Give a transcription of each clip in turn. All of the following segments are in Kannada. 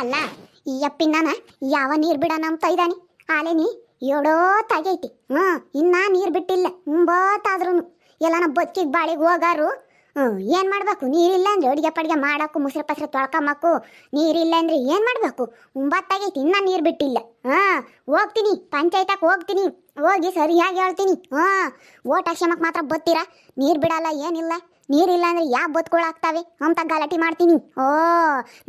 ಅಲ್ಲ, ಈ ಅಪ್ಪಿನ ಯಾವ ನೀರು ಬಿಡೋಣ ಅಂತ ಇದ್ದಾನೆ ಆಲೇನಿ ಎಡೋ ತಾಗೈತಿ. ಹ್ಞೂ ಇನ್ನ ನೀರು ಬಿಟ್ಟಿಲ್ಲ ಮುಂಬತ್ತಾದ್ರೂ ಎಲ್ಲನ ಬಚ್ಚಿಗೆ ಬಾಳಿಗೆ ಹೋಗಾರು. ಹ್ಞೂ ಏನು ಮಾಡಬೇಕು? ನೀರಿಲ್ಲ ಅಂದ್ರೆ ಅಡುಗೆ ಪಡಿಗೆ ಮಾಡಕ್ಕೂ, ಮುಸ್ರೆ ಪಸ್ರೆ ತೊಳ್ಕೊಂಬಕ್ಕು ನೀರಿಲ್ಲ ಅಂದ್ರೆ ಏನು ಮಾಡಬೇಕು? ಒಂಬತ್ತಾಗೈತಿ ಇನ್ನ ನೀರು ಬಿಟ್ಟಿಲ್ಲ. ಹಾಂ, ಹೋಗ್ತೀನಿ ಪಂಚಾಯತಕ್ಕೆ ಹೋಗ್ತೀನಿ. ಹೋಗಿ ಸರಿಯಾಗಿ ಹೇಳ್ತೀನಿ. ಹಾಂ ಓಟ್ ಹಾಕ್ಸ್ಯಮಕ್ ಮಾತ್ರ ಬತ್ತೀರಾ? ನೀರು ಬಿಡಲ್ಲ, ಏನಿಲ್ಲ. ನೀರಿಲ್ಲ ಅಂದ್ರೆ ಯಾವ ಬದುಕೊಳಾಗ್ತಾವೆ ಅಂತ ಗಲಾಟೆ ಮಾಡ್ತೀನಿ. ಓ,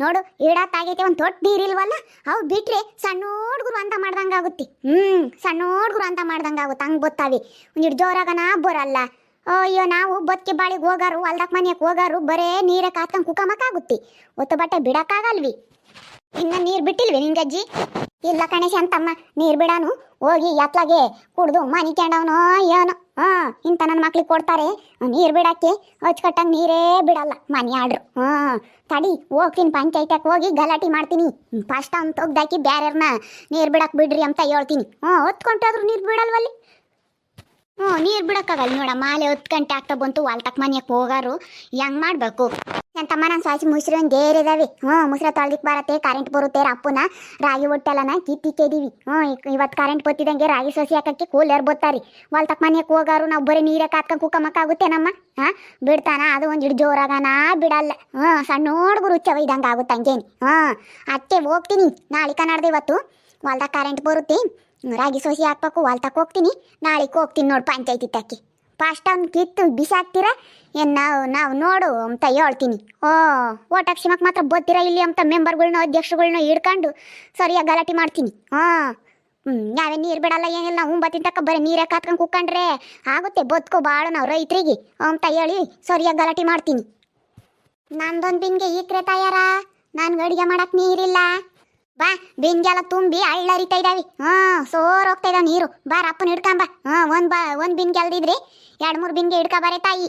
ನೋಡು ಇಡತ್ತಾಗೈತೆ ಒಂದು ದೊಡ್ಡ ನೀರಿಲ್ವಲ್ಲ ಅವು ಬಿಟ್ರೆ ಸಣ್ಣ ಹುಡುಗರು ಅಂತ ಮಾಡ್ದಂಗಾಗುತ್ತೆ ಹ್ಞೂ ಸಣ್ಣ ಹುಡುಗರು ಅಂತ ಮಾಡ್ದಂಗಾಗುತ್ತೆ ಹಂಗೆ ಬತ್ತಾವೆ. ಒಂದಿಟ್ಟು ಜೋರಾಗನ ಬರಲ್ಲ. ಅಯ್ಯೋ, ನಾವು ಬದುಕಿ ಬಾಳಿಗೆ ಹೋಗಾರು ಹೊಲ್ದಕ್ ಮನೆಯಕ್ಕೆ ಹೋಗಾರು, ಬರೇ ನೀರೇ ಕಾತ್ಕೊಂಡು ಕುಕಮಕ್ಕಾಗುತ್ತೆ ಒತ್ತು ಬಟ್ಟೆ ಬಿಡೋಕ್ಕಾಗಲ್ವಿ. ಇನ್ನ ನೀರು ಬಿಟ್ಟಿಲ್ವಿ ನಿಂಗಜ್ಜಿ? ಇಲ್ಲ ಕಣೇಶ ಅಂತಮ್ಮ, ನೀರು ಬಿಡಾನು. ಹೋಗಿ ಎತ್ಲಾಗೆ ಕುಡ್ದು ಮನಿಕೊಂಡವನೋ ಏನೋ. ಹಾ ಇಂಥ ನನ್ನ ಮಕ್ಳಿಗೆ ಕೊಡ್ತಾರೆ. ನೀರು ಬಿಡಕ್ಕೆ ಕಟ್ಟಂಗ ನೀರೇ ಬಿಡಲ್ಲ, ಮನೆ ಆಡ್ರು. ಹಾ, ತಡಿ, ಹೋಗ್ತೀನಿ ಪಂಚಾಯತ್ಯಾಗ ಹೋಗಿ ಗಲಾಟೆ ಮಾಡ್ತೀನಿ. ಫಸ್ಟ್ ಅವ್ನು ತೆಗ್ದಾಕಿ ಬ್ಯಾರ್ಯಾರನ್ನ ನೀರು ಬಿಡಕ್ಕೆ ಬಿಡ್ರಿ ಅಂತ ಹೇಳ್ತೀನಿ. ಹಾ, ಹೊತ್ಕೊಂಟಾದ್ರು ನೀರು ಬಿಡಲ್ವಲ್ಲಿ? ಹ್ಞೂ, ನೀರು ಬಿಡೋಕ್ಕಾಗಲ್ಲ ನೋಡ ಮಾಲೆ ಹತ್ತು ಗಂಟೆ ಆಗ್ತಾ ಬಂತು ವಾಲ್ತಕ್ ಮನೆಯಕ್ಕೆ ಹೋಗಾರು. ಹೆಂಗ್ ನನ್ನ ತಮ್ಮ, ನಾನು ಸಾಸಿ ಮುಸ್ರಿ ಒಂದು ಇದಾವೆ ಹ್ಞೂ, ಮುಸ್ರ ತೊಳ್ದಿಕ್ಕೆ ಬರತ್ತೆ ಕರೆಂಟ್ ಬರುತ್ತೆ ಅಪ್ಪನ ರಾಗಿ ಹೊಟ್ಟೆಲ್ಲನ ಕಿತ್ತಿಕ್ಕಿದೀವಿ ಹ್ಞೂ ಇವತ್ತು ಕರೆಂಟ್ ಬತ್ತಿದಂಗೆ ರಾಗಿ ಸಸಿ ಹಾಕಕ್ಕೆ ಕೂಲರ್ ವಾಲ್ ತಕ್ಕ ಮನೆಯಕ್ಕೆ ಹೋಗಾರು, ನಾವು ಬರೀ ನೀರೇ ಕಾತ್ಕೊಂಡು ಕುಕ್ಕಮಕ್ಕಾಗುತ್ತೆ ನಮ್ಮ ಹಾಂ, ಬಿಡ್ತಾನ? ಅದು ಒಂದು ಹಿಡ್ ಜೋರಾಗನ? ಬಿಡಲ್ಲ. ಹ್ಞೂ ಸಣ್ಣ ಹುಡುಗರು ಹುಚ್ಚವ ಇದಂಗೆ ಆಗುತ್ತೆ ಹಂಗೇನು ಹಾಂ ಅತ್ತೆ ಹೋಗ್ತೀನಿ. ನಾಳೆ ಕನ್ನಡದ ಇವತ್ತು. ಹೊಲ್ದಾಗ ಕರೆಂಟ್ ಬರುತ್ತೆ. ರಾಗಿ ಸೋಸಿ ಹಾಕ್ಬೇಕು ಹೊಲ್ತಕ್ಕೆ ಹೋಗ್ತೀನಿ. ನಾಳೆಗೆ ಹೋಗ್ತೀನಿ ನೋಡಿ ಪಂಚಾಯತಿ ತಕ್ಕಿ ಫಸ್ಟ್ ಅವ್ನು ಕಿತ್ತು ಬಿಸಾಕ್ತೀರಾ? ಏನು ನಾವು ನಾವು ನೋಡು ಅಂತ ಹೇಳ್ತೀನಿ. ಓ ಓಟಾಕ್ಷಿಮಕ್ಕೆ ಮಾತ್ರ ಬತ್ತೀರಾ ಇಲ್ಲಿ ಅಂತ ಮೆಂಬರ್ಗಳ್ನ ಅಧ್ಯಕ್ಷಗಳ್ನ ಹಿಡ್ಕೊಂಡು ಸರಿಯಾಗಿ ಗಲಾಟೆ ಮಾಡ್ತೀನಿ. ಹಾಂ. ಹ್ಞೂ ನಾವೇ ನೀರು ಬಿಡಲ್ಲ, ಏನಿಲ್ಲ ನಾವು ಬತ್ತಿನ ತಕ್ಕ ಬರೀ ನೀರೇ ಕಾತ್ಕೊಂಡು ಕುಕ್ಕಂಡ್ರೆ ಆಗುತ್ತೆ. ಬದುಕೋ ಭಾಳ ನಾವು ರೈತರಿಗೆ ಅಂತ ಹೇಳಿ ಸರಿಯಾಗಿ ಗಲಾಟೆ ಮಾಡ್ತೀನಿ. ನಂದೊಂದು ಬಿನ್ಗೆ ಈಕ್ರೆ ತಯಾರ. ನಾನು ಅಡುಗೆ ಮಾಡಕ್ಕೆ ನೀರಿಲ್ಲ. ಬಾ, ಬಿನ್ಗೆಲ್ಲ ತುಂಬಿ ಹಳ್ಳರಿತಾ ಇದಾವಿ ಹಾ, ಸೋರ್ ಹೋಗ್ತಾ ಇದಾವ ನೀರು ಬಾರ ಅಪ್ಪನ ಹಿಡ್ಕೊಂಬ ಹಾ, ಒಂದ್ ಬಾ, ಒಂದ್ ಬಿನ್ಗೆ ಅಲ್ದಿದ್ರಿ ಎರಡ್ ಮೂರ್ ಹಿಡ್ಕ ಹಿಡ್ಕೊಬಾರೆ ತಾಯಿ.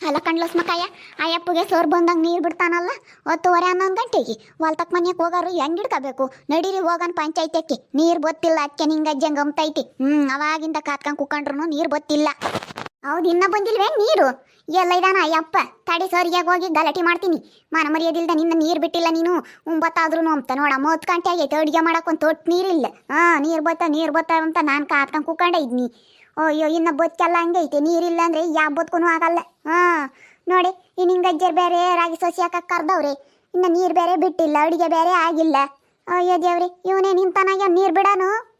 ಅಲ್ಲ ಕಂಡ್ಲಸ್ ಮಕ್ಕಯ್ಯ, ಅಯ್ಯಪ್ಪಗೆ ಸೋರ್ ಬಂದಂಗೆ ನೀರು ಬಿಡ್ತಾನಲ್ಲ? ಹತ್ತುವರೆ ಹನ್ನೊಂದು ಗಂಟೆಗೆ. ಹೊಲ್ತಕ್ ಮನೆಯಕ್ ಹೋಗಾರು ಹೆಂಗ್ ಹಿಡ್ಕೋಬೇಕು? ನಡೀರಿ ಹೋಗನ್ ಪಂಚಾಯತ್ಯಕ್ಕೆ. ನೀರು ಬತ್ತಿಲ್ಲ ಅಕ್ಕೆ ನಿಂಗೆ ಅಜ್ಜಂಗೆ ಹ್ಮ್, ಅವಾಗಿಂದ ಕಾತ್ಕಂಡ್ ಕುಕ್ಕಂಡ್ರು ನೀರು ಬತ್ತಿಲ್ಲ. ಹೌದ್, ಇನ್ನ ಬಂದಿಲ್ವೇ ನೀರು? ಎಲ್ಲ ಇದಾನ ಅಯ್ಯಪ್ಪ ತಡಿ ಸರಿಯಾಗಿ ಹೋಗಿ ಗಲಾಟೆ ಮಾಡ್ತೀನಿ. ಮನ ಮರ್ಯಾದಿಲ್ದ ನಿನ್ನ ನೀರು ಬಿಟ್ಟಿಲ್ಲ ನೀನು. ಒಂಬತ್ತಾದ್ರೂ ಅಂತ. ನೋಡ ಮೂವತ್ತು ಗಂಟೆ ಆಗೈತೆ. ಅಡುಗೆ ಒಂದು ತೊಟ್ಟು ನೀರಿಲ್ಲ. ಹಾಂ ನೀರು ಬತ್ತ ನೀರು ಬತ್ತ ಅಂತ ನಾನು ಕಾತ್ಕೊಂಡು ಕೂಕೊಂಡೆ ಇದ್ನಿ ಅಯ್ಯೋ, ಇನ್ನ ಬದುಕೆಲ್ಲ ಐತೆ. ನೀರಿಲ್ಲ ಅಂದರೆ ಯಾವ ಬದುಕೂ ಆಗಲ್ಲ. ಹಾಂ ನೋಡಿ ಇನ್ನು ಅಜ್ಜರ್ ಬೇರೆ, ರಾಗಿ ಸಸಿ ಹಾಕಕ್ಕೆ ಕರ್ದವ್ರೆ. ಇನ್ನು ನೀರು ಬೇರೆ ಬಿಟ್ಟಿಲ್ಲ, ಅಡುಗೆ ಬೇರೆ ಆಗಿಲ್ಲ. ಅಯ್ಯೋ ದೇವ್ರಿ, ಇವನೇ ನಿಂತಾನಾಗ ನೀರು ಬಿಡಾನು.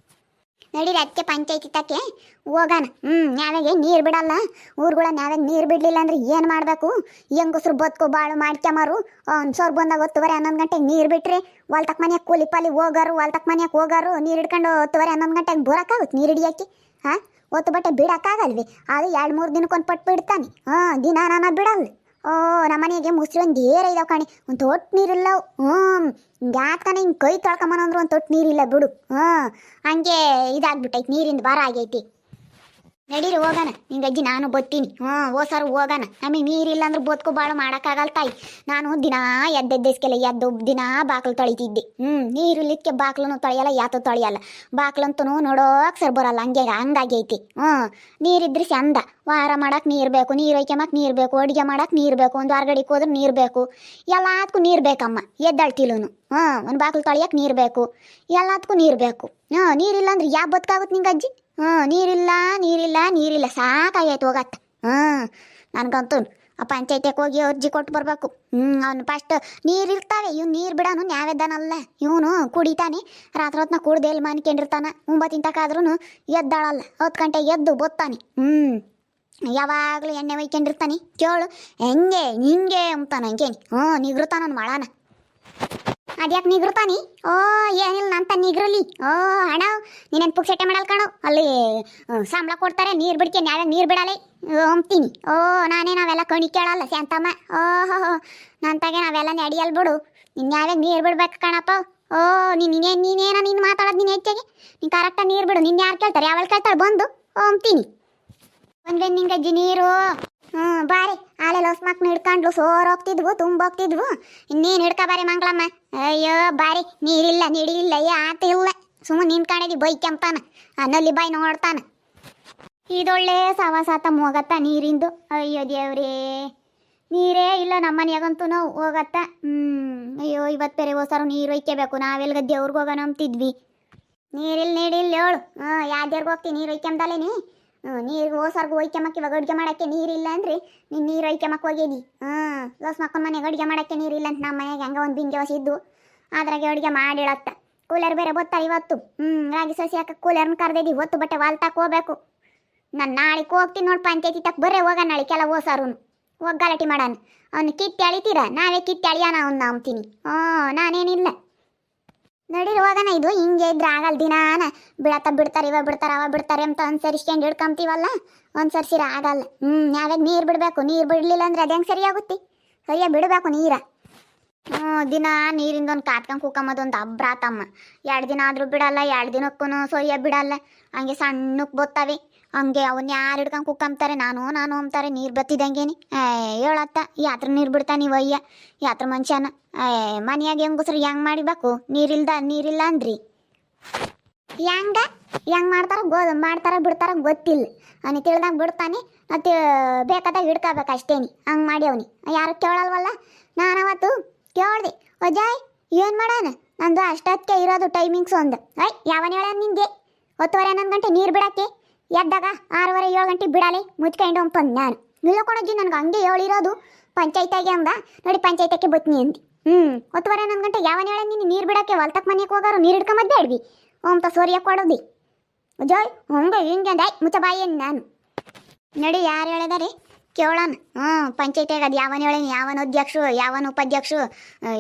ನಡೀರಿ ಅದಕ್ಕೆ ಪಂಚಾಯತಿ ತಕ್ಕೆ. ಹೋಗೋಣ ಹ್ಞೂ ನಾವಾಗೆ ನೀರು ಬಿಡಲ್ಲ. ಊರುಗಳ ನಾವಾಗ ನೀರು ಬಿಡಲಿಲ್ಲ ಅಂದ್ರೆ ಏನು ಮಾಡಬೇಕು? ಹೆಂಗಸ್ರು ಬದುಕು ಬಾಳು ಮಾಡ್ಕೊಂಬಾರು ಒಂದು ಸೋರ್ ಬಂದಾಗ ಹೊತ್ತುವರೆ ಹನ್ನೊಂದು ಗಂಟೆಗೆ ನೀರು ಬಿಟ್ರೆ ಹೊಲ್ತಕ್ ಮನೆಯಾಗ ಕೂಲಿ ಪಾಲಿ ಹೋಗಾರು ಹೊಲ್ತಕ್ ಮನೆಯಾಗ ಹೋಗಾರು, ನೀರು ಹಿಡ್ಕೊಂಡು ಹೊತ್ತುವರೆ ಹನ್ನೊಂದು ಗಂಟೆಗೆ ಬರೋಕ್ಕಾಗುತ್ತೆ ನೀರು ಹಿಡಿಯೋಕ್ಕೆ? ಹಾಂ? ಒತ್ತು ಬಟ್ಟೆ ಬಿಡೋಕ್ಕಾಗಲ್ವಿ? ಅದು ಎರಡು ಮೂರು ದಿನಕ್ಕೊಂದು ಪಟ್ಟು ಬಿಡ್ತಾನೆ. ಹಾಂ, ದಿನ ನಾನು ಬಿಡಲ್ಲ. ಓ ನಮ್ಮ ಮನೆಗೆ ಮುಸ್ರಿ ಒಂದು ಏರ ಇದಾವ ಕಣೆ. ಒಂದು ದೊಡ್ಡ ನೀರಿಲ್ಲವು. ಹ್ಞೂ ಯಾಕನ ಹಿಂಗೆ ಕೈ ತೊಳ್ಕೊಂಬನಂದ್ರು ಒಂದು ತೊಟ್ಟು ನೀರಿಲ್ಲ ಬಿಡು. ಹಾಂ ಹಂಗೆ ಇದಾಗ್ಬಿಟ್ಟೈತಿ ನೀರಿಂದ ಭಾರ ಆಗೈತಿ. ನಡೀರಿ, ಹೋಗೋಣ. ನಿಂಗೆ ಅಜ್ಜಿ, ನಾನು ಬತ್ತೀನಿ. ಹ್ಞೂ ಓಸಾರು ಹೋಗೋಣ. ನಮಗೆ ನೀರಿಲ್ಲ ಅಂದ್ರೆ ಬದುಕು ಭಾಳ ಮಾಡೋಕ್ಕಾಗಲ್ಲ ತಾಯಿ. ನಾನು ದಿನಾ ಎದ್ದೆದ್ದೆಸ್ಕೆಲ್ಲ ಎದ್ದು ದಿನಾ ಬಾಕ್ಲು ತೊಳಿತಿದ್ದೆ. ಹ್ಞೂ ನೀರಿಲ್ಲಿಕ್ಕೆ ಬಾಕ್ಲೂ ತೊಳೆಯಲ್ಲ, ಯಾತು ತೊಳೆಯಲ್ಲ. ಬಾಕ್ಲಂತೂ ನೋಡೋಕೆ ಸರ್ ಬರಲ್ಲ. ಹಂಗೆ ಹಂಗಾಗೈತಿ ಹ್ಞೂ, ನೀರಿದ್ರೆ ಚಂದ. ವಾರ ಮಾಡಕ್ಕೆ ನೀರು ಬೇಕು, ನೀರು ಒಯ್ಕೊಂಬಕ್ಕೆ ನೀರು ಬೇಕು, ಅಡುಗೆ ಮಾಡಕ್ಕೆ ನೀರು ಬೇಕು, ಒಂದು ಹೊರಗಡೆ ಹೋದ್ರೆ ನೀರು ಬೇಕು. ಎಲ್ಲದಕ್ಕೂ ನೀರು ಬೇಕಮ್ಮ, ಎದ್ದಳ್ತಿಲೂನು. ಹ್ಞೂ, ಒಂದು ಬಾಕ್ಲು ತೊಳೆಯೋಕೆ ನೀರು ಬೇಕು. ಎಲ್ಲದಕ್ಕೂ ನೀರು ಬೇಕು. ಹ್ಞೂ ನೀರಿಲ್ಲ ಅಂದ್ರೆ ಯಾವ ಬದುಕಾಗುತ್ತೆ ನಿಂಗೆ ಅಜ್ಜಿ? ಹ್ಞೂ, ನೀರಿಲ್ಲ ನೀರಿಲ್ಲ ನೀರಿಲ್ಲ. ಸಾಕಾಗೈತೆ ಹೋಗತ್ತ. ಹ್ಞೂ, ನನಗಂತೂ ಆ ಹೋಗಿ ಅರ್ಜಿ ಕೊಟ್ಟು ಬರಬೇಕು. ಹ್ಞೂ, ಅವ್ನು ಫಸ್ಟ್ ನೀರು ಇರ್ತಾವೆ. ಇವ್ನು ನೀರು ಬಿಡೋನು ನ್ಯಾವೆದ್ದಾನಲ್ಲ ಇವನು ಕುಡಿತಾನೆ. ರಾತ್ರಿ ಹೊತ್ನ ಕುಡ್ದೆ ಎಲ್ಲಿ ಮಾನ್ಕೊಂಡಿರ್ತಾನೆ. ಒಂಬತ್ತಿನ ತಿಂತಕ್ಕಾದ್ರೂ ಎದ್ದಾಳಲ್ಲ. ಹತ್ತು ಗಂಟೆಗೆ ಎದ್ದು ಬತ್ತಾನೆ. ಹ್ಞೂ, ಯಾವಾಗಲೂ ಎಣ್ಣೆ ಒಯ್ಕೊಂಡಿರ್ತಾನೆ. ಕೇಳು, ಹೆಂಗೆ, ಹಿಂಗೆ ಅಂತಾನೆ ಹಂಗೆ ಹ್ಞೂ ನಿಗೃತಾನ ಮಾಡಾನ ಅದ್ಯಾಕೆ ನಿಗೃತಾನಿ ಓ, ಏನಿಲ್ಲ ನಂತ ನಿಗ್ರಲಿ ಓ ಹಣ ನೀನೇನು ಪುಕ್ಸೆಟ್ಟೆ ಮಾಡಲ್ ಕಣೋ. ಅಲ್ಲಿ ಸಂಬಳ ಕೊಡ್ತಾರೆ, ನೀರು ಬಿಡ್ಕೆ ನಾವೇ ನೀರು ಬಿಡಲೆ. ಅಂತೀನಿ ಓ, ನಾನೇ ನಾವೆಲ್ಲ ಕಣಿ ಕೇಳಲ್ಲ, ಶಾಂತಮ್ಮ. ಓಹೋ ನಂತಾಗೆ ನಾವೆಲ್ಲ ನಡಿಯಲ್ ಬಿಡು. ನಿನ್ನ ಯಾವ್ಯಾಗ ನೀರು ಬಿಡ್ಬೇಕು ಕಣಪ್ಪ. ಓ, ನೀನು ನೀನೇ ನೀನೇನ ನೀನು ಮಾತಾಡೋದು ನೀನು ಹೆಚ್ಚಾಗಿ? ನೀನು ಕರೆಕ್ಟಾಗಿ ನೀರು ಬಿಡು. ನಿನ್ನ ಯಾರು ಕೇಳ್ತಾರೆ? ಯಾವಾಗ ಕೇಳ್ತಾರೆ ಬಂದು. ಓ ಅಂತೀನಿ ಒಂದೇ ನಿಂಗಜ್ಜಿ ನೀರು? ಹ್ಞೂ ಬಾರಿ. ಆಲೆ ಲೋಸ್ ಮಕ್ಕಳು ಹಿಡ್ಕೊಂಡ್ಲು, ಸೋರ್ ಹೋಗ್ತಿದ್ವು, ತುಂಬ ಹೋಗ್ತಿದ್ವು. ಇನ್ನೇನು ಹಿಡ್ಕ ಬಾರಿ ಮಂಗಳಮ್ಮ? ಅಯ್ಯೋ, ಬಾರಿ, ನೀರಿಲ್ಲ ನೀಡಿಲ್ಲ ಆತ ಇಲ್ಲ. ಸುಮ್ಮನೆ ನಿಂತ್ಕೊಂಡಿದ್ದಿ ಬೈ ಬಾಯಿ ನೋಡ್ತಾನ. ಇದೊಳ್ಳೆ ಸವಾಸಾತ ಹೋಗತ್ತ ನೀರಿಂದು. ಅಯ್ಯೋ ದೇವ್ರೇ. ನೀರೇ ಇಲ್ಲ ನಮ್ಮ ಮನೆಯಾಗಂತೂ ನಾವು, ಹೋಗತ್ತ. ಹ್ಞೂ ಅಯ್ಯೋ ಇವತ್ತು ಬೇರೆ ಹೋಸಾರು ನೀರು ಒಯ್ಕೋಬೇಕು. ನಾವೆಲ್ಗ ದೇವ್ರಿಗೆ ಹೋಗೋಣ ಅಂತಿದ್ವಿ ನೀರಿಲ್ಲ ನೀಡಿಲ್ಲ ಹೇಳು ಹಾಂ ಯಾವ್ದೇರ್ಗೆ ಹೋಗ್ತಿ, ನೀರು ಹ್ಞೂ ನೀರು ಹೋಸಾರ್ಗು ಒಯ್ಕೊಂಬಕ್ಕೆ ಇವಾಗ ಅಡುಗೆ ಮಾಡೋಕ್ಕೆ ನೀರಿಲ್ಲ ಅಂದ್ರಿ ನೀನು ನೀರು ಒಯ್ಕೊಂಬಕ್ಕೆ ಹೋಗಿದ್ದಿ ಹಾಂ ಲೋಸ್ ಮಕ್ಕಳ ಮನೆಗೆ ಅಡುಗೆ ಮಾಡೋಕ್ಕೆ ನೀರಿಲ್ಲ ಅಂತ ನಮ್ಮ ಮನೆಗೆ ಹಂಗೆ ಒಂದು ಬಿಂಗೆ ಹೊಸಿದ್ದು ಅದ್ರಾಗೆ ಅಡುಗೆ ಮಾಡಿಡತ್ತ ಕೂಲರ್ ಬೇರೆ ಬತ್ತಾ ಇವತ್ತು. ಹ್ಞೂ ರಾಗಿ ಸಸಿ ಹಾಕಕ್ಕೆ ಕೂಲರ್ನ ಕರೆದಿದ್ದಿ ಹೊತ್ತು ಬಟ್ಟೆ ವಾಲ್ತಾಕ್ ಹೋಗ್ಬೇಕು. ನಾನು ನಾಳೆಗೆ ಹೋಗ್ತೀನಿ ನೋಡಿ ಪಂಚಾಯತಿ ತಕ್ಕ ಬರ್ರೆ ಹೋಗ ನಾಳೆ ಕೆಲ ಓಸಾರು ಹೋಗಿ ಗಲಾಟೆ ಮಾಡಾನ. ಅವ್ನು ಕಿತ್ತಿ ಅಳಿತೀರಾ ನಾವೇ ಕಿತ್ತಿ ಎಳಿಯಾನ ಅವ್ನ ನಂಬ್ತೀನಿ ಹ್ಞೂ ನಾನೇನಿಲ್ಲ. ನಡೀರಿ ಹೋಗೋಣ ಇದು ಹಿಂಗೆ ಇದ್ರೆ ಆಗಲ್ಲ ದಿನಾನ. ಬಿಡತ್ತ ಬಿಡ್ತಾರೆ, ಇವ ಬಿಡ್ತಾರೆ, ಅವ ಬಿಡ್ತಾರೆ ಅಂತ ಒಂದು ಸರಿಸ್ಕೊಂಡು ಹಿಡ್ಕೊಂತೀವಲ್ಲ? ಸರ್ಸಿರ ಆಗಲ್ಲ. ಹ್ಞೂ ಯಾವಾಗ ನೀರು ಬಿಡಬೇಕು. ನೀರು ಬಿಡಲಿಲ್ಲ ಅಂದ್ರೆ ಅದು ಹೆಂಗೆ ಸರಿಯಾಗುತ್ತೆ ಸರಿಯಾಗಿ ಬಿಡಬೇಕು ನೀರ. ಹ್ಞೂ, ದಿನ ನೀರಿಂದ ಒಂದು ಕಾತ್ಕೊಂಡು ಕೂಕಂಬದು ಒಂದು ಅಬ್ರ ಆತಮ್ಮ ಎರಡು ದಿನ ಆದರೂ ಬಿಡಲ್ಲ, ಎರಡು ದಿನಕ್ಕೂ ಸೊಯ್ಯ ಬಿಡಲ್ಲ. ಹಂಗೆ ಸಣ್ಣಕ್ಕೆ ಬತ್ತವೆ. ಹಂಗೆ ಅವನ್ನ ಯಾರು ಹಿಡ್ಕೊಂಡು ಕುಕ್ಕಂಬ್ತಾರೆ? ನಾನು ನಾನು ಅಂತಾರೆ ನೀರು ಬತ್ತಿದಂಗೇನಿ. ಹೇಳತ್ತ ಯಾತ್ರ ನೀರು ಬಿಡ್ತಾ ನೀವು ಅಯ್ಯ? ಯಾತ್ರ ಮನುಷ್ಯನ? ಮನೆಯಾಗ ಹೆಂಗಸ್ರು ಹೆಂಗ್ ಮಾಡಿಬೇಕು? ನೀರಿಲ್ದ, ನೀರಿಲ್ಲ ಅಂದ್ರಿ. ಹೆಂಗ? ಹೆಂಗ್ ಮಾಡ್ತಾರ ಗೋ, ಮಾಡ್ತಾರ ಬಿಡ್ತಾರ ಗೊತ್ತಿಲ್ಲ. ಅವನಿ ತಿಳ್ದಂಗೆ ಬಿಡ್ತಾನೆ, ಮತ್ತೆ ಬೇಕಾದಾಗ ಹಿಡ್ಕೋಬೇಕು ಅಷ್ಟೇನಿ. ಹಂಗೆ ಅವನಿ. ಯಾರು ಕೇಳಲ್ವಲ್ಲ? ನಾನು ಅವತ್ತು ಕೇಳ್ದೆ, ಅಜಯ್, ಏನು ಮಾಡೋಣ? ನಂದು ಅಷ್ಟೊತ್ತಿಗೆ ಇರೋದು ಟೈಮಿಂಗ್ಸ್ ಒಂದು. ಐ ಯಾವನ ಹೇಳ ನಿಂಗೆ? ಹತ್ತುವರೆ ಹನ್ನೊಂದು ಗಂಟೆ ನೀರು ಬಿಡಕ್ಕೆ? ಎದ್ದಾಗ ಆರೂವರೆ, ಏಳು ಗಂಟೆ ಬಿಡಾಲಿ ಮುಚ್ಕೊಂಡು ಅಂತಂದು ನಾನು. ನಿಲ್ಕೊಳಜ್ಜಿ ನನಗೆ ಹಂಗೆ ಹೇಳಿರೋದು, ಪಂಚಾಯತಾಗೆ ಅಂದ, ನೋಡಿ ಪಂಚಾಯ್ತಿಗೆ ಬತ್ನಿ ಅಂದಿ. ಹ್ಞೂ ಹೊತ್ತುವರೆ ನನ್ನ ಗಂಟೆ ಯಾವನ ಹೇಳ ನೀನು ನೀರು ಬಿಡಕ್ಕೆ ಹೊಲ್ತಕ್ಕೆ ಮನೆಗೆ ಹೋಗಾರು, ನೀರು ಹಿಡ್ಕೊಂಬದ್ ಬೇಡ್ವಿ ಅಂತ ಸೋರಿಯ ಕೊಡೋದಿ? ಜೋಯ್, ಹಂಗೆ ಹಿಂಗೆ ಅಂದ ಮುಚ್ಚ ಬಾಯಿ ನಾನು? ನಡಿ, ಯಾರು ಹೇಳಿದಾರೆ? ಕೇಳೋಣ. ಹ್ಞೂ ಪಂಚಾಯತಿಯಾಗ ಅದು ಯಾವನ ಹೇಳೇನಿ? ಯಾವನ ಅಧ್ಯಕ್ಷರು ಯಾವನ ಉಪಾಧ್ಯಕ್ಷರು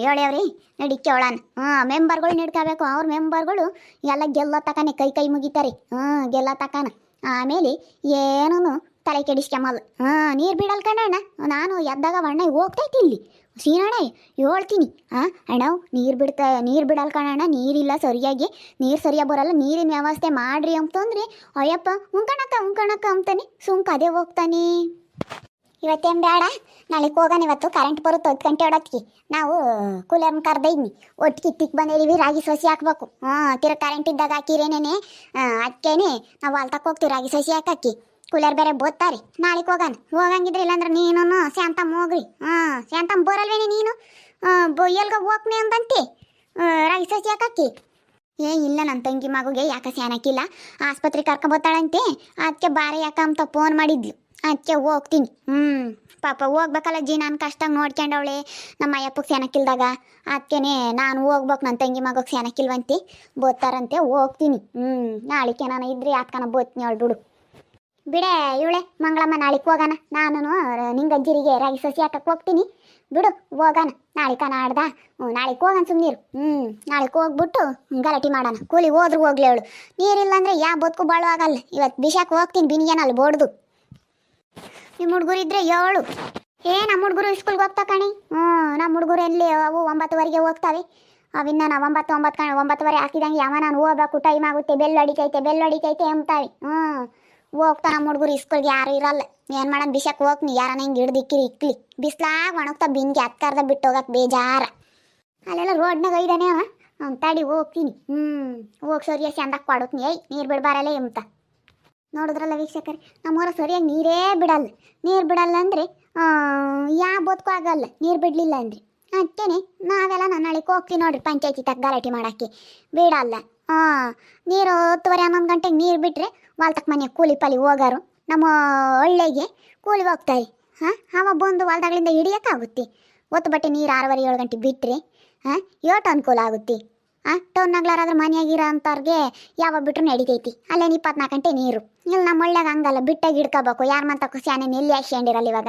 ಹೇಳ್ಯಾವ್ರಿ ನಡಿ, ಕೇಳೋಣ. ಹಾಂ ಮೆಂಬರ್ಗಳು ನಡ್ಕೋಬೇಕು ಅವ್ರ ಮೆಂಬರ್ಗಳು ಎಲ್ಲ ಗೆಲ್ಲ ತಕನೆ, ಕೈ ಕೈ ಮುಗಿತಾರೆ. ಹ್ಞೂ ಗೆಲ್ಲ ತಕನ. ಆಮೇಲೆ ಏನೂ ತಲೆ ಕೆಡಿಸ್ಕೊಂಬಲ್ಲ ಹಾಂ, ನೀರು ಬಿಡಲ್ ಕಣಣ್ಣ. ನಾನು ಎದ್ದಾಗ ಅಣ್ಣ ಹೋಗ್ತೈತಿ ಇಲ್ಲಿ. ಸೀನಣ್ಣ, ಹೇಳ್ತೀನಿ. ಹಾಂ ಅಣ್ಣ, ನೀರು ಬಿಡ್ತಾ, ನೀರು ಬಿಡಲ್ ಕಣಣ್ಣ, ನೀರಿಲ್ಲ ಸರಿಯಾಗಿ. ನೀರು ಸರಿಯಾಗಿ ಬರಲ್ಲ, ನೀರಿನ ವ್ಯವಸ್ಥೆ ಮಾಡ್ರಿ ಅಂತಂದ್ರೆ, ಅಯ್ಯಪ್ಪ, ಉಂಕಣಕ್ಕ ಉಂಕಣಕ್ಕ ಅಂತಾನೆ ಸುಮ್ಕ ಅದೇ ಹೋಗ್ತಾನೆ. ಇವತ್ತೇನು ಬೇಡ ನಾಳೆಗೆ ಹೋಗೋಣ ಇವತ್ತು. ಕರೆಂಟ್ ಬರುತ್ತೆ? ಹತ್ತು ಗಂಟೆ ಹೊಡತ್ಗೆ ನಾವು ಕೂಲರ್ನ ಕರ್ದೈದ್ನಿ ಒಟ್ಟಿಗೆ ತಿಕ್ ಬಂದಿದ್ದೀವಿ ರಾಗಿ ಸಸಿ ಹಾಕ್ಬೇಕು. ಹಾಂ ತಿರ ಕರೆಂಟ್ ಇದ್ದಾಗ ಹಾಕಿರೇನೇನೆ ಅದಕ್ಕೇನೆ ನಾವು ಹೊಲ್ತಕ್ಕೆ ಹೋಗ್ತೀವಿ ರಾಗಿ ಸಸಿ ಹಾಕಿ ಕೂಲರ್ ಬೇರೆ ಬೋದ್ತಾರೆ. ನಾಳೆಗೆ ಹೋಗೋಣ. ಹೋಗಂಗಿದ್ರೆ ಇಲ್ಲಾಂದ್ರೆ ನೀನು ಶಾಂತಮ್ಮ ಹೋಗ್ರಿ. ಹಾಂ ಶಾಂತಮ್ಮ ಬರಲ್ವೇನೆ ನೀನು? ಎಲ್ಗ ಹೋಗ್ನೆ ಅಂದಂತೆ. ರಾಗಿ ಸಸಿ ಹಾಕಿ ಏ, ಇಲ್ಲ ನನ್ನ ತಂಗಿ ಮಗುಗೆ ಯಾಕೆ ಸ್ಯಾನಕ್ಕಿಲ್ಲ ಆಸ್ಪತ್ರೆ ಕರ್ಕೊಂಬತ್ತಾಳಂತೆ ಅದಕ್ಕೆ ಬಾರೆ ಯಾಕ ಅಂತ ಫೋನ್ ಮಾಡಿದ್ಲು. ಅದಕ್ಕೆ ಹೋಗ್ತೀನಿ. ಹ್ಞೂ ಪಾಪ ಹೋಗ್ಬೇಕಲ್ಲ ಜೀ ನಾನು ಕಷ್ಟ ನೋಡ್ಕೊಂಡವಳೆ ನಮ್ಮ ಅಯ್ಯಪ್ಪಗೆ ಸ್ಯಾನಕ್ಕಿಲ್ದಾಗ ಅದಕ್ಕೇನೆ ನಾನು ಹೋಗ್ಬೇಕು ನನ್ನ ತಂಗಿ ಮಗಕ್ಕೆ ಸ್ಯಾನಕ್ಕಿಲ್ವಂತೆ ಬೋತಾರಂತೆ ಹೋಗ್ತೀನಿ. ಹ್ಞೂ ನಾಳೆಗೆ ನಾನು ಇದ್ರೆ ಬೋತ್ನಿ ಅವಳು ಬಿಡು. ಬಿಡೇ ಇವಳೆ, ಮಂಗಳಮ್ಮ ನಾಳೆಗೆ ಹೋಗೋಣ ನಾನು ನಿಂಗಜ್ಜಿರಿಗೆ ರಾಗಿ ಸಸಿ ಹಾಕಕ್ಕೆ ಹೋಗ್ತೀನಿ. ಬಿಡು ಹೋಗೋಣ ನಾಳೆ ಕನಾಡ್ದ ಹ್ಞೂ ನಾಳೆ ಹೋಗೋಣ ಸುಮ್ಮನೀರು ಹ್ಞೂ ನಾಳೆ ಹೋಗ್ಬಿಟ್ಟು ಗಲಾಟೆ ಮಾಡೋಣ. ಕೂಲಿ ಹೋದ್ರೂ ಹೋಗ್ಲಿ ಅವಳು. ನೀರಿಲ್ಲ ಅಂದರೆ ಯಾ ಬದುಕು ಬಾಳು ಆಗಲ್ಲ. ಇವತ್ತು ಬಿಸಾಕ್ ಹೋಗ್ತೀನಿ ಬಿನಿಗೇನಲ್ಲಿ ಬೋಡ್ದು. ನಿಮ್ಮ ಹುಡುಗರು ಇದ್ರೆ ಏಳು. ಏ, ನಮ್ಮ ಹುಡುಗರು ಸ್ಕೂಲ್ಗೆ ಹೋಗ್ತಾ ಕಣಿ. ಹ್ಞೂ, ನಮ್ಮ ಹುಡುಗರು ಎಲ್ಲಿ, ಅವು ಒಂಬತ್ತುವರೆಗೆ ಹೋಗ್ತಾವೆ. ಅವಿನ್ನ ನಾವು ಒಂಬತ್ತು ಒಂಬತ್ತು ಕಣ, ಒಂಬತ್ತುವರೆ ಹಾಕಿದಂಗೆ ಯಾವ ನಾನು ಹೋಗ್ಬೇಕು ಟೈಮ್ ಆಗುತ್ತೆ ಬೆಲ್ ಹೊಡಿತೈತೆ ಬೆಲ್ ಹೊಡಿತೈತೆ ಎಂಬ್ತಾವೆ ಹ್ಞೂ ಹೋಗ್ತಾ ನಮ್ಮ ಹುಡುಗರು ಸ್ಕೂಲ್ಗೆ ಯಾರು ಇರಲ್ಲ. ಏನು ಮಾಡೋಣ ಬಿಸಕ್ ನೀ ಯಾರನ್ನ ಹಿಂಗೆ ಹಿಡ್ದು ಇಕ್ಕಲಿ ಇಕ್ಲಿ. ಬಿಸ್ಲಾಗ ಒಣಗ್ತಾ ಬಿನ್ಗೆ ಹತ್ಕಾರ್ದ ಬಿಟ್ಟು ಹೋಗಕ್ಕೆ ಬೇಜಾರ. ಅಲ್ಲೆಲ್ಲ ರೋಡ್ನಾಗ ಐದಾನೆ ಅವ. ಅವ್ನು ತಡಿ, ಹೋಗ್ತೀನಿ. ಹ್ಞೂ, ಹೋಗಿ ಸರಿಯಾಗಿ ಚಂದಕ್ಕೆ ಕೊಡುತ್ತೀನಿ ಏಯ್, ನೀರು ಬಿಡಬಾರಲ್ಲ ಎಂತ ನೋಡಿದ್ರಲ್ಲ ವೀಕ್ಷಕರೇ ನಮ್ಮೂರ ಸರಿಯಾಗಿ ನೀರೇ ಬಿಡಲ್ಲ. ನೀರು ಬಿಡಲ್ಲ ಅಂದರೆ ಯಾವ ಬದುಕು ಆಗಲ್ಲ. ನೀರು ಬಿಡಲಿಲ್ಲ ಅಂದ್ರೆ. ಅದಕ್ಕೇನೆ ನಾವೆಲ್ಲ ನನ್ನ ನಾಳೆಗೆ ಹೋಗ್ತೀವಿ ನೋಡ್ರಿ ಪಂಚಾಯತಿ ತಕ್ಕ ಗಲಾಟೆ ಮಾಡೋಕ್ಕೆ. ಬಿಡಲ್ಲ. ಹಾಂ ನೀರು ಹತ್ತುವರೆ ಹನ್ನೊಂದು ಗಂಟೆಗೆ ನೀರು ಬಿಟ್ಟರೆ ವಾಲ್ತಕ್ಕೆ ಮನೆ ಕೂಲಿ ಪಾಲಿ ಹೋಗಾರು. ನಮ್ಮ ಒಳ್ಳೆಗೆ ಕೂಲಿ ಹೋಗ್ತಾರೆ ಹಾಂ, ಅವ ಬಂದು ಹೊಲ್ದಾಗಳಿಂದ ಹಿಡಿಯೋಕ್ಕಾಗುತ್ತೆ ಒತ್ತು ಬಟ್ಟೆ ನೀರು ಆರೂವರೆ ಏಳು ಗಂಟೆ ಬಿಟ್ಟರೆ ಹಾಂ, ಏಟು ಅನುಕೂಲ ಆಗುತ್ತೆ. ಹಾಂ ಟೌನ್ನಾಗ್ಲಾರಾದ್ರೆ ಮನೆಯಾಗಿರೋ ಅಂಥವ್ರಿಗೆ ಯಾವಾಗ ಬಿಟ್ರು ನಡಿತೈತಿ. ಅಲ್ಲೇನು ಇಪ್ಪತ್ನಾಲ್ಕು ಗಂಟೆ ನೀರು. ಇಲ್ಲಿ ನಮ್ಮ ಒಳ್ಳೆಗೆ ಹಂಗಲ್ಲ, ಬಿಟ್ಟಾಗಿ ಹಿಡ್ಕೋಬೇಕು. ಯಾರ ಖುಷಿ ಸ್ಯಾನೆ ಎಲ್ಲಿ ಇವಾಗ.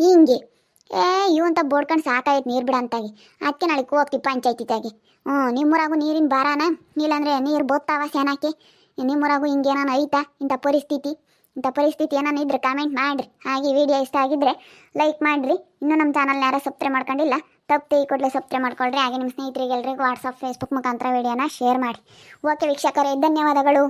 ಹಿಂಗೆ. ಏ ಇವಂತ ಬೋಡ್ಕೊಂಡು ಸಾಕಾಯ್ತು ನೀರು ಬಿಡಂತಾಗಿ ಅದಕ್ಕೆ ನಾಳೆಗೆ ಹೋಗ್ತೀವಿ ಪಂಚಾಯ್ತಿತ್ತಾಗಿ ಹ್ಞೂ, ನಿಮ್ಮೂರಾಗೂ ನೀರಿನ ಬಾರಾನ ಇಲ್ಲಾಂದರೆ ನೀರು ಬೋತ್ತಾವ ಸೇನಾಕಿ ನಿಮ್ಮೂರಾಗೂ ಹಿಂಗೇನಾನ ಐತಾ? ಇಂಥ ಪರಿಸ್ಥಿತಿ? ಇಂಥ ಪರಿಸ್ಥಿತಿ ಏನಾನ ಇದ್ರೆ ಕಾಮೆಂಟ್ ಮಾಡಿರಿ. ಹಾಗೆ ವಿಡಿಯೋ ಇಷ್ಟ ಆಗಿದ್ರೆ ಲೈಕ್ ಮಾಡಿರಿ. ಇನ್ನೂ ನಮ್ಮ ಚಾನಲ್ನ ಯಾರೋ ಸಬ್ಸ್ಕ್ರೈಬ್ ಮಾಡ್ಕೊಂಡಿಲ್ಲ. ತಪ್ಪು ಈ ಕೂಡಲೇ ಸಬ್ಸ್ಕ್ರೈಬ್ ಮಾಡ್ಕೊಳ್ರಿ. ಹಾಗೆ ನಿಮ್ಮ ಸ್ನೇಹಿತರಿಗೆ ಎಲ್ರಿಗೂ ವಾಟ್ಸಪ್ ಫೇಸ್ಬುಕ್ ಮುಖಾಂತರ ವಿಡಿಯೋನ ಶೇರ್ ಮಾಡಿ. ಓಕೆ ವೀಕ್ಷಕರೇ, ಧನ್ಯವಾದಗಳು.